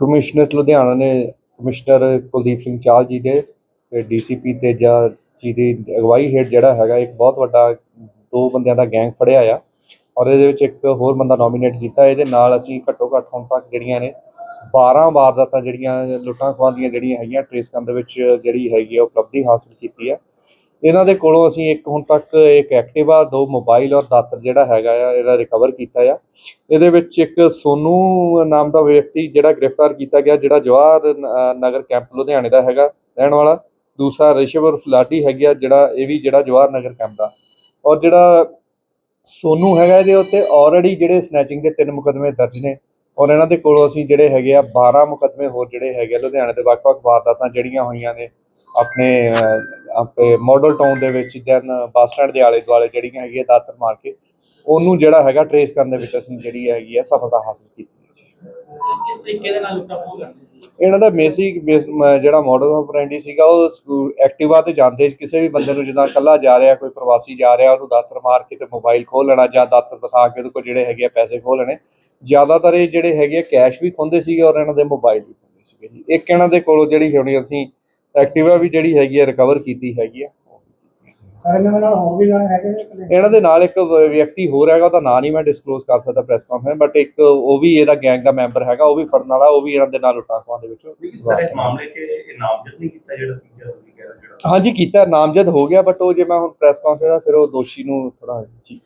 Commissioner Ludhiana ਨੇ commissioner Kuldeep Singh Chahal ਜੀ ਦੇ ਤੇ ਡੀਸੀਪੀ ਤੇਜਾ ਜੀ ਦੀ ਅਗਵਾਈ ਹੇਠ ਜਿਹੜਾ ਹੈਗਾ, ਇੱਕ ਬਹੁਤ ਵੱਡਾ ਦੋ ਬੰਦਿਆਂ ਦਾ ਗੈਂਗ ਫੜਿਆ ਆ ਔਰ ਇਹਦੇ ਵਿੱਚ ਇੱਕ ਹੋਰ ਬੰਦਾ ਨੋਮੀਨੇਟ ਕੀਤਾ, ਇਹਦੇ ਨਾਲ ਅਸੀਂ ਘੱਟੋ ਘੱਟ ਹੁਣ ਤੱਕ ਜਿਹੜੀਆਂ ਨੇ 12 ਵਾਰਦਾਤਾਂ ਜਿਹੜੀਆਂ ਲੁੱਟਾਂ ਖੋਹਾਂ ਦੀਆਂ ਜਿਹੜੀਆਂ ਹੈਗੀਆਂ, ਟ੍ਰੇਸ ਕਰਨ ਦੇ ਵਿੱਚ ਜਿਹੜੀ ਹੈਗੀ ਆ ਉਪਲਬਧੀ ਹਾਸਲ ਕੀਤੀ ਹੈ ਇਹਨਾਂ ਦੇ ਕੋਲੋਂ ਅਸੀਂ ਇੱਕ ਹੁਣ ਤੱਕ ਇੱਕ ਐਕਟਿਵਾ, ਦੋ ਮੋਬਾਈਲ ਔਰ ਦਾਤਰ ਜਿਹੜਾ ਹੈਗਾ ਆ, ਇਹਦਾ ਰਿਕਵਰ ਕੀਤਾ ਆ। ਇਹਦੇ ਵਿੱਚ ਇੱਕ ਸੋਨੂ ਨਾਮ ਦਾ ਵਿਅਕਤੀ ਜਿਹੜਾ ਗ੍ਰਿਫਤਾਰ ਕੀਤਾ ਗਿਆ, ਜਿਹੜਾ ਜਵਾਹਰ ਨਗਰ ਕੈਂਪ ਲੁਧਿਆਣੇ ਦਾ ਹੈਗਾ, ਰਹਿਣ ਵਾਲਾ। ਦੂਸਰਾ ਰਿਸ਼ਵ ਫਲਾਟੀ ਲਾਡੀ ਹੈਗਾ ਜਿਹੜਾ ਇਹ ਵੀ ਜਿਹੜਾ ਜਵਾਹਰ ਨਗਰ ਕੈਂਪ ਦਾ। ਔਰ ਜਿਹੜਾ ਸੋਨੂ ਹੈਗਾ ਇਹਦੇ ਉੱਤੇ ਆਲਰੇਡੀ ਜਿਹੜੇ ਸਨੈਚਿੰਗ ਦੇ ਤਿੰਨ ਮੁਕਦਮੇ ਦਰਜ ਨੇ। ਔਰ ਇਹਨਾਂ ਦੇ ਕੋਲੋਂ ਅਸੀਂ ਜਿਹੜੇ ਹੈਗੇ ਆ 12 ਮੁਕਦਮੇ ਹੋਰ ਜਿਹੜੇ ਹੈਗੇ ਲੁਧਿਆਣੇ ਦੇ ਵੱਖ-ਵੱਖ ਵਾਰਦਾਤਾਂ ਜਿਹੜੀਆਂ ਹੋਈਆਂ ਨੇ, ਆਪਣੇ ਆਪਣੇ ਮਾਡਲ ਟਾਊਨ ਦੇ ਵਿੱਚ, ਦੈਨ ਬੱਸ ਸਟੈਂਡ ਦੇ ਆਲੇ ਦੁਆਲੇ ਜਿਹੜੀਆਂ ਹੈਗੀਆਂ ਦਾਤਰ ਮਾਰ ਕੇ, ਉਹਨੂੰ ਜਿਹੜਾ ਹੈਗਾ ਟਰੇਸ ਕਰਨ ਦੇ ਵਿੱਚ ਅਸੀਂ ਜਿਹੜੀ ਹੈਗੀ ਆ ਸਫਲਤਾ ਹਾਸਲ ਕੀਤੀ ਕਿਸ ਤਰੀਕੇ ਦੇ ਨਾਲ ਲੁੱਟਾਂ ਕਰਦੇ ਇਹਨਾਂ ਦਾ ਬੇਸਿਕ ਜਿਹੜਾ ਮਾਡਲ ਆਫ ਬ੍ਰਾਂਡੀ ਸੀਗਾ, ਉਹ ਸਕੂ- ਐਕਟਿਵਾ ਤੇ ਜਾਂਦੇ ਕਿਸੇ ਵੀ ਬੰਦੇ ਨੂੰ ਜਿੱਦਾਂ ਇਕੱਲਾ ਜਾ ਰਿਹਾ, ਕੋਈ ਪ੍ਰਵਾਸੀ ਜਾ ਰਿਹਾ, ਉਹਨੂੰ ਦਾਤਰ ਮਾਰ ਕੇ ਤੇ ਮੋਬਾਈਲ ਖੋਹ ਲੈਣਾ ਜਾਂ ਦਾਤਰ ਦਿਖਾ ਕੇ ਉਹਦੇ ਕੋਲ ਜਿਹੜੇ ਹੈਗੇ ਆ ਪੈਸੇ ਖੋਹ ਲੈਣੇ। ਜ਼ਿਆਦਾਤਰ ਇਹ ਜਿਹੜੇ ਹੈਗੇ ਆ ਕੈਸ਼ ਵੀ ਖੁੰਦੇ ਸੀਗੇ ਔਰ ਇਹਨਾਂ ਦੇ ਮੋਬਾਈਲ ਵੀ ਖੁੰਦੇ ਸੀਗੇ ਜੀ। ਇੱਕ ਇਹਨਾਂ ਦੇ ਕੋਲੋਂ ਜਿਹੜੀ ਹੋਣੀ ਅਸੀਂ ਐਕਟਿਵਾ ਵੀ ਜਿਹੜੀ ਹੈਗੀ ਆ ਰਿਕਵਰ ਕੀਤੀ ਹੈਗੀ ਆ। ਸਾਰੇ ਇਹਨਾਂ ਨਾਲ ਹੋਰ ਵੀ ਜਾਣੇ ਹੈਗੇ ਨੇ ਕਿ ਨਹੀਂ? ਇਹਨਾਂ ਦੇ ਨਾਲ ਇੱਕ ਵ- ਵਿਅਕਤੀ ਹੋਰ ਹੈਗਾ ਉਹਦਾ ਨਾਂ ਨਹੀਂ ਮੈਂ ਡਿਸਕਲੋਜ਼ ਕਰ ਸਕਦਾ ਪ੍ਰੈਸ ਕਾਨਫਰੰਸ ਬਟ ਇੱਕ ਉਹ ਵੀ ਇਹਦਾ ਗੈਂਗ ਦਾ ਮੈਂਬਰ ਹੈਗਾ ਉਹ ਵੀ ਫੜਨ ਵਾਲਾ ਉਹ ਵੀ ਇਹਨਾਂ ਦੇ ਨਾਲ ਲੁੱਟਾਂ ਖੋਹਾਂ ਦੇ ਵਿੱਚ ਲੇਕਿਨ ਸਰ ਇਸ ਮਾਮਲੇ 'ਚ ਇਹ ਨਾਮਜ਼ਦ ਨਹੀਂ ਕੀਤਾ ਜਿਹੜਾ ਤੀਜਾ ਤੁਸੀਂ ਕਹਿ ਰਹੇ ਹੋ ਜਿਹੜਾ ਹਾਂਜੀ ਕੀਤਾ ਨਾਮਜ਼ਦ ਹੋ ਗਿਆ ਬਟ ਉਹ ਜੇ ਮੈਂ ਹੁਣ ਪ੍ਰੈਸ ਕਾਨਫਰੰਸ ਫਿਰ ਉਹ ਦੋਸ਼ੀ ਨੂੰ ਥੋੜਾ ਜੀ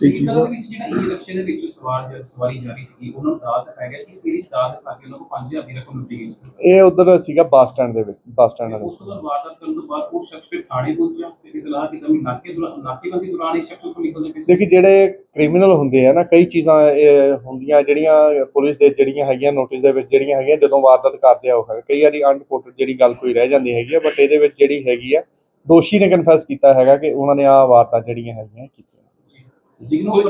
ਠੀਕ ਚੀਜ਼ ਦੇ ਜਿਹੜਾ ਰਿਕਸ਼ੇ ਦੇ ਵਿੱਚ ਸਵਾਰ ਜਾਂ ਸਵਾਰੀ ਜਾ ਰਹੀ ਸੀ ਉਹਨਾਂ ਨੂੰ ਦਾਤ ਪੈ ਗਿਆ ਕਿ ਸੀਰੀਜ਼ ਦਾਤ ਖਾ ਕੇ ਉਹਨਾਂ ਨੂੰ 5000 ਦੀ ਰਕਮ ਲੁੱਟੀ ਗਈ ਸੀ। ਇਹ ਉਧਰ ਸੀਗਾ ਬੱਸ ਸਟੈਂਡ ਦੇ ਵਿੱਚ ਬੱਸ ਸਟੈਂਡ ਉਸ ਤੋਂ ਬਾਅਦ ਵਾਰਦਾਤ ਕਰਨ ਤੋਂ ਬਾਅਦ ਉਹ ਸ਼ਖਸ ਫਿਰ ਥਾਣੇ ਪਹੁੰਚਿਆ ਤੇ ਇਤਲਾਹ ਦੀ ਕਮੀ ਨਾਕੇ ਨਾਕੇਬੰਦੀ ਦੌਰਾਨ ਇੱਕ ਸ਼ਖਸ ਉੱਥੋਂ ਨਿਕਲਦੇ ਪਏ ਦੇਖੀ ਜਿਹੜੇ ਕ੍ਰਿਮੀਨਲ ਹੁੰਦੇ ਆ ਨਾ ਕਈ ਚੀਜ਼ਾਂ ਇਹ ਹੁੰਦੀਆਂ ਜਿਹੜੀਆਂ ਪੁਲਿਸ ਦੇ ਜਿਹੜੀਆਂ ਹੈਗੀਆਂ ਨੋਟਿਸ ਦੇ ਵਿੱਚ ਜਿਹੜੀਆਂ ਹੈਗੀਆਂ ਜਦੋਂ ਵਾਰਦਾਤ ਕਰਦੇ ਆ ਉਹ। ਕਈ ਵਾਰੀ ਅਨਰਿਪੋਰਟਡ ਜਿਹੜੀ ਗੱਲ ਕੋਈ ਰਹਿ ਜਾਂਦੀ ਹੈਗੀ ਆ ਬਟ ਇਹਦੇ ਵਿੱਚ ਜਿਹੜੀ ਹੈਗੀ ਆ ਦੋਸ਼ੀ ਨੇ ਕਨਫੈਸ ਕੀਤਾ ਹੈਗਾ ਕਿ ਉਹਨਾਂ ਨੇ ਆ ਵਾਰਦਾਤ ਜਿਹੜੀਆਂ ਹੈਗੀਆਂ ਕੀਤੀਆਂ। ਉਹ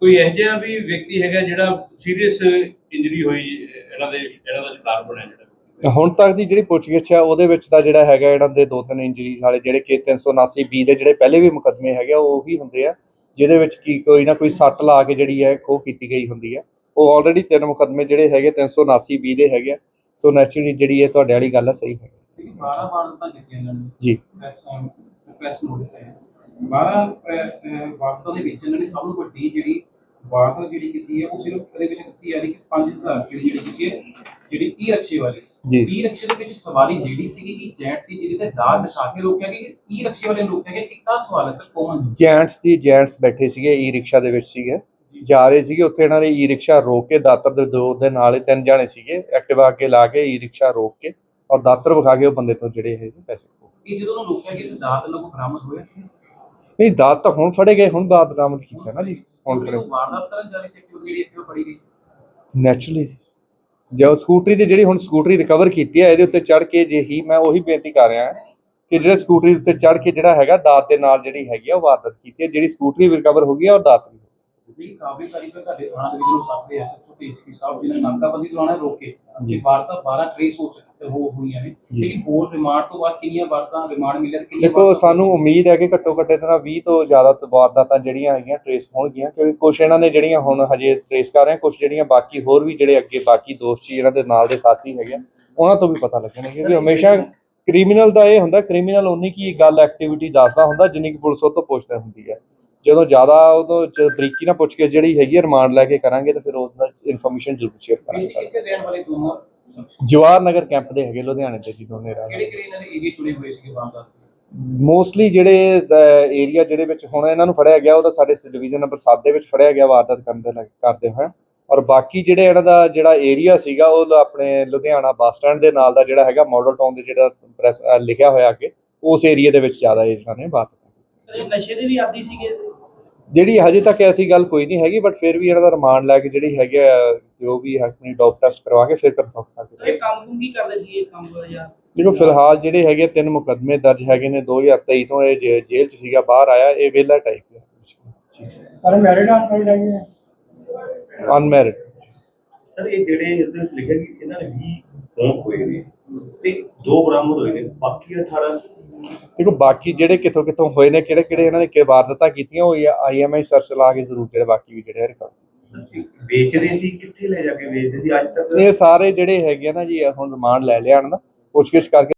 ਕੋਈ ਇਹੋ ਜਿਹਾ ਵੀ ਵਿਅਕਤੀ ਹੈਗਾ ਜਿਹੜਾ ਸੀਰੀਅਸ ਇੰਜਰੀ ਹੋਈ ਇਹਨਾਂ ਦੇ ਇਹਨਾਂ ਦਾ ਸ਼ਿਕਾਰ ਬਣਿਆ ਜਿਹੜਾ? ਹੁਣ ਤੱਕ ਦੀ ਜਿਹੜੀ ਪੁੱਛਗਿੱਛ ਹੈ ਉਹਦੇ ਵਿੱਚ ਤਾਂ ਜਿਹੜਾ ਹੈਗਾ ਇਹਨਾਂ ਦੇ ਦੋ ਤਿੰਨ ਇੰਜਰੀਜ਼ ਵਾਲੇ ਜਿਹੜੇ ਕਿ 379 ਬੀ ਦੇ ਜਿਹੜੇ ਪਹਿਲੇ ਵੀ ਮੁਕੱਦਮੇ ਹੈਗੇ ਉਹ ਉਹੀ ਹੁੰਦੇ ਆ ਜਿਹਦੇ ਵਿੱਚ ਕੀ ਕੋਈ ਨਾ ਕੋਈ ਸੱਟ ਲਾ ਕੇ ਜਿਹੜੀ ਹੈ ਖੋਹ ਕੀਤੀ ਗਈ ਹੁੰਦੀ ਹੈ ਉਹ ਆਲਰੇਡੀ ਤਿੰਨ ਮੁਕੱਦਮੇ ਜਿਹੜੇ ਹੈਗੇ 379 ਬੀ ਦੇ ਹੈਗੇ। ਸੋ ਨੈਚੁਰਲੀ ਜਿਹੜੀ ਹੈ ਤੁਹਾਡੇ ਵਾਲੀ ਗੱਲ ਹੈ ਸਹੀ ਹੈ ਲੇਕਿਨ 12 ਵਾਰਦਾਤਾਂ ਕੀਤੀਆਂ ਇਹਨਾਂ ਨੇ। ਜੀ। ਪ੍ਰੈਸ ਨੋਟਿਸ ਹੈ 12 ਵਾਰਦਾਤਾਂ ਦੇ ਵਿੱਚ ਇਹਨਾਂ ਨੇ ਸਭ ਤੋਂ ਵੱਡੀ ਜਿਹੜੀ ਵਾਰਦਾਤ ਜਿਹੜੀ ਕੀਤੀ ਹੈ ਉਹ ਸਿਰਫ ਇਹਦੇ ਵਿੱਚ ਦੱਸੀ ਜਾ ਰਹੀ ਕਿ 5000 ਰੁਪਏ ਦੀ ਜਿਹੜੀ ਕੀਤੀ ਹੈ ਜਿਹੜੀ ਈ ਰਿਕਸ਼ੇ ਵਾਲੀ। ਜੀ। ਈ ਰਿਕਸ਼ੇ ਦੇ ਵਿੱਚ ਸਵਾਰੀ ਜਿਹੜੀ ਸੀਗੀ ਕਿ ਜੈਂਟ ਸੀ ਜਿਹਦੇ ਤੇ ਦਾਦ ਦਿਖਾ ਕੇ ਰੋਕਿਆ ਕਿ ਈ ਰਿਕਸ਼ੇ ਵਾਲੇ ਨੂੰ ਰੋਕਿਆ ਗਿਆ ਇੱਕ ਤਾਂ ਸਵਾਲ ਹੈ ਸਰ ਕੋਮਨ ਜੈਂਟਸ ਦੀ ਜੈਂਟਸ ਬੈਠੇ ਸੀਗੇ ਈ ਰਿਕਸ਼ਾ ਦੇ ਵਿੱਚ ਸੀਗੇ। ਜਾ। ਰਹੇ ਸੀਗੇ ਉੱਥੇ ਇਹਨਾਂ ਨੇ ਈ ਰਿਕਸ਼ਾ ਰੋਕ ਕੇ ਦਾਤਰ ਦੇ ਦੋ ਦੇ ਨਾਲ ਹੀ ਤਿੰਨ ਜਾਣੇ ਸੀਗੇ ਐਕਟਿਵਾ ਅੱਗੇ ਲਾ ਕੇ ਈ ਰਿਕਸ਼ਾ ਰੋਕ ਕੇ ਔਰ ਦਾਤਰ ਵਿਖਾ ਕੇ ਉਹ ਬੰਦੇ ਤੋਂ ਜਿਹੜੇ ਹੈਗੇ ਪੈਸੇ ਕਿ। ਜਦੋਂ ਉਹਨੂੰ ਰੋਕਿਆ ਗਿਆ ਤਾਂ ਦਾਦ ਲੋਕ ਬਰਾਮਦ ਹੋਇਆ ਸੀ? ਨਹੀਂ ਦਾਤ ਤਾਂ ਹੁਣ ਫੜੇ ਗਏ ਹੁਣ ਦਾਤ ਬਰਾਮਦ ਕੀਤਾ ਨਾ ਜੀ ਹੁਣ ਉਹ ਵਾਰਦਾਤ ਕਰਨ ਜਾ ਰਹੇ ਸੀ ਕਿ ਜਿਹੜੀ ਇੱਥੇ ਫੜੀ ਗਈ? ਨੈਚੁਰਲੀ ਜੋ। ਸਕੂਟਰੀ ਦੀ ਜਿਹੜੀ ਹੁਣ ਸਕੂਟਰੀ ਰਿਕਵਰ ਕੀਤੀ ਹੈ ਇਹਦੇ ਉੱਤੇ ਚੜ ਕੇ ਜੇ ਹੀ ਮੈਂ ਉਹੀ ਬੇਨਤੀ ਕਰ ਰਿਹਾ ਹਾਂ ਕਿ ਜਿਹੜੇ ਸਕੂਟਰੀ ਉੱਤੇ ਚੜ ਕੇ ਜਿਹੜਾ ਹੈਗਾ ਦਾਤ ਦੇ ਨਾਲ ਜਿਹੜੀ ਹੈਗੀ ਆ ਉਹ ਵਾਰਦਾਤ ਕੀਤੀ ਹੈ ਜਿਹੜੀ ਸਕੂਟਰੀ ਰਿਕਵਰ ਹੋ ਗਈ ਹੈ ਔਰ ਦਾਤ ਵੀ ਜਿਹੜੀ ਕਾਬੇਕਾਰੀ ਦਾ ਤੁਹਾਡੇ ਥਾਣਾ ਦੇ ਵਿੱਚ ਨੂੰ ਸਕਦੇ ਐਸਐਚਓ ਤੇਜਪੀ ਸਾਹਿਬ ਜੀ ਨੇ ਨਾਕਾਬੰਦੀ ਦੌਰਾਨ ਰੋਕੇ ਜੀ। ਜੀ ਵਾਰਤਾ 12 ਟ੍ਰੇਸ ਹੋ ਚੁੱਕੇ ਹੋ ਹੋਈਆਂ ਨੇ ਜੀ। ਲੇਕਿਨ ਹੋਰ ਰਿਮਾਂਡ ਤੋਂ ਬਾਅਦ ਕਿੰਨੀਆਂ ਵਾਰਤਾਂ ਰਿਮਾਂਡ ਮਿਲਿਆ ਤੇ ਕਿੰਨੀਆਂ ਦੇਖੋ ਵਾਰਤਾਂ- ਸਾਨੂੰ ਉਮੀਦ ਹੈ ਕਿ ਘੱਟੋ ਘੱਟ ਇਹਦੇ ਨਾਲ 20 ਤੋਂ ਜ਼ਿਆਦਾ ਤ- ਵਾਰਦਾਤਾਂ ਜਿਹੜੀਆਂ ਹੈਗੀਆਂ ਟ੍ਰੇਸ ਹੋਣਗੀਆਂ ਕਿਉਂਕਿ ਕੁਝ ਇਹਨਾਂ ਨੇ ਜਿਹੜੀਆਂ ਹੁਣ ਹਜੇ ਟ੍ਰੇਸ ਕਰ ਰਹੇ ਕੁਝ ਜਿਹੜੀਆਂ ਬਾਕੀ ਹੋਰ ਵੀ ਜਿਹੜੇ ਅੱਗੇ ਬਾਕੀ ਦੋਸਤ ਸੀ ਇਹਨਾਂ ਦੇ ਨਾਲ ਦੇ ਸਾਥੀ ਹੈਗੇ ਉਹਨਾਂ ਤੋਂ ਵੀ ਪਤਾ ਕਿਉਂਕਿ ਹਮੇਸ਼ਾ ਕ੍ਰਿਮੀਨਲ ਦਾ ਇਹ ਹੁੰਦਾ ਕ੍ਰਿਮੀਨਲ ਉਨੀ ਕੀ ਗੱਲ ਐਕਟੀਵਿਟੀ ਦੱਸਦਾ ਹੁੰਦਾ ਜਿੰਨੀ ਕਿ ਪੁਲਿਸ ਉਹ ਤੋਂ ਪੁੱਛਦਾ ਹੁੰਦੀ ਹੈ ਜਦੋਂ ਜ਼ਿਆਦਾ ਉਦੋਂ ਚ ਬਰੀਕੀ ਨਾਲ ਪੁੱਛ ਕੇ ਜਿਹੜੀ ਹੈਗੀ ਰਿਮਾਂਡ ਲੈ ਕੇ ਕਰਾਂਗੇ ਤਾਂ ਫਿਰ ਉਸ ਦਾ ਇਨਫੋਰਮੇਸ਼ਨ ਜ਼ਰੂਰ ਸ਼ੇਅਰ ਕਰਾਂਗੇ। ਇੱਥੇ ਰਹਿਣ ਵਾਲੇ ਦੋਨੋਂ ਸ਼ਖਸ ਜਵਾਹਰ ਨਗਰ ਕੈਂਪ ਦੇ ਹੈਗੇ ਲੁਧਿਆਣੇ ਦੇ ਜੀ ਦੋਨੇ ਰਹਿਣ ਕਿਹੜੇ ਕਿਹੜੇ ਇਹਨਾਂ ਦੇ ਏਰੀਆ ਚੁਣੇ ਹੋਏ ਸੀਗੇ ਵਾਰਦਾਤ ਮੋਸਟਲੀ ਜਿਹੜੇ ਏਰੀਆ ਜਿਹੜੇ ਵਿੱਚ ਹੁਣ ਇਹਨਾਂ ਨੂੰ ਫੜਿਆ ਗਿਆ ਉਹ ਤਾਂ ਸਾਡੇ ਡਿਵੀਜ਼ਨ ਨੰਬਰ 7 ਦੇ ਵਿੱਚ ਫੜਿਆ ਗਿਆ ਵਾਰਦਾਤ ਕਰਨ ਦੇ ਲੱਗ- ਕਰਦੇ ਹੋਏ। ਔਰ ਬਾਕੀ ਜਿਹੜੇ ਇਹਨਾਂ ਦਾ ਜਿਹੜਾ ਏਰੀਆ ਸੀਗਾ ਉਹ ਲ- ਆਪਣੇ ਲੁਧਿਆਣਾ ਬੱਸ ਸਟੈਂਡ ਦੇ ਨਾਲ ਦਾ ਜਿਹੜਾ ਹੈਗਾ ਮਾਡਲ ਟਾਊਨ ਦੇ ਜਿਹੜਾ ਪ੍ਰੈਸ ਅਹ ਲਿਖਿਆ ਹੋਇਆ ਅੱਗੇ ਉਸ ਏਰੀਆ ਦੇ ਵਿੱਚ ਜ਼ਿਆਦਾ ਇਹਨਾਂ ਨੇ ਵਾਰਦਾਤ ਇਹ ਨਸ਼ੇ ਦੇ ਵੀ ਆਦੀ ਸੀਗੇ। ਜਿਹੜੀ ਹਜੇ ਤੱਕ ਐਸੀ ਗੱਲ ਕੋਈ ਨਹੀਂ ਹੈਗੀ ਬਟ ਫਿਰ ਵੀ ਇਹਨਾਂ ਦਾ ਰਿਮਾਂਡ ਲੈ ਕੇ ਜਿਹੜੀ ਹੈਗੀ ਆ, ਜੋ ਵੀ ਹੈ ਆਪਣੀ ਡੌਪ ਟੈਸਟ ਕਰਵਾ ਕੇ ਫਿਰ ਕਨਫਰਮ ਕਰਦੇ ਕੰਮ ਨੂੰ ਕੀ ਕਰਦੇ ਸੀ ਇਹ ਕੰਮ ਜਾਂ? ਦੇਖੋ ਫਿਲਹਾਲ ਜਿਹੜੇ ਹੈਗੇ ਤਿੰਨ ਮੁਕੱਦਮੇ ਦਰਜ ਹੈਗੇ ਨੇ 2023 ਤੋਂ ਇਹ ਜੇ- ਜੇਲ੍ਹ 'ਚ ਸੀਗਾ ਬਾਹਰ ਆਇਆ ਇਹ ਵਿਹਲਾ ਟਾਈਪ ਹੈ ਸਾਰੇ ਮੈਰਿਡ ਕੋਈ ਹੈਗੇ? ਆ ਅਨਮੈਰਿਡ ਸਰ ਇਹ ਜਿਹੜੇ ਇਸ ਦੇ ਵਿੱਚ ਲਿਖਿਆ ਕਿ ਇਹਨਾਂ ਨੇ 20 ਫੋਨ ਹੋਏ ਨੇ ਤੇ ਦੋ ਬਰਾਮਦ ਹੋਏ ਨੇ ਬਾਕੀ 18 ਦੇਖੋ ਬਾਕੀ ਜਿਹੜੇ ਕਿੱਥੋਂ ਕਿੱਥੋਂ ਹੋਏ ਨੇ ਕਿਹੜੇ ਕਿਹੜੇ ਇਹਨਾਂ ਨੇ ਕਿ ਵਾਰਦਾਤਾਂ ਕੀਤੀਆਂ ਉਹ ਆਈਐਮਆਈ ਸਰਚ ਲਾ ਕੇ ਜ਼ਰੂਰ ਜਿਹੜੇ ਬਾਕੀ ਵੀ ਜਿਹੜੇ ਰਿਕਾਰਡ ਵੇਚਦੇ ਸੀ ਕਿੱਥੇ ਲੈ ਜਾ ਕੇ ਵੇਚਦੇ ਸੀ? ਅੱਜ ਤੱਕ ਇਹ ਸਾਰੇ ਜਿਹੜੇ ਹੈਗੇ ਆ ਨਾ ਜੀ ਹੁਣ ਰਿਮਾਂਡ ਲੈ ਲਿਆ ਦਾ। ਪੁੱਛਗਿੱਛ ਕਰਕੇ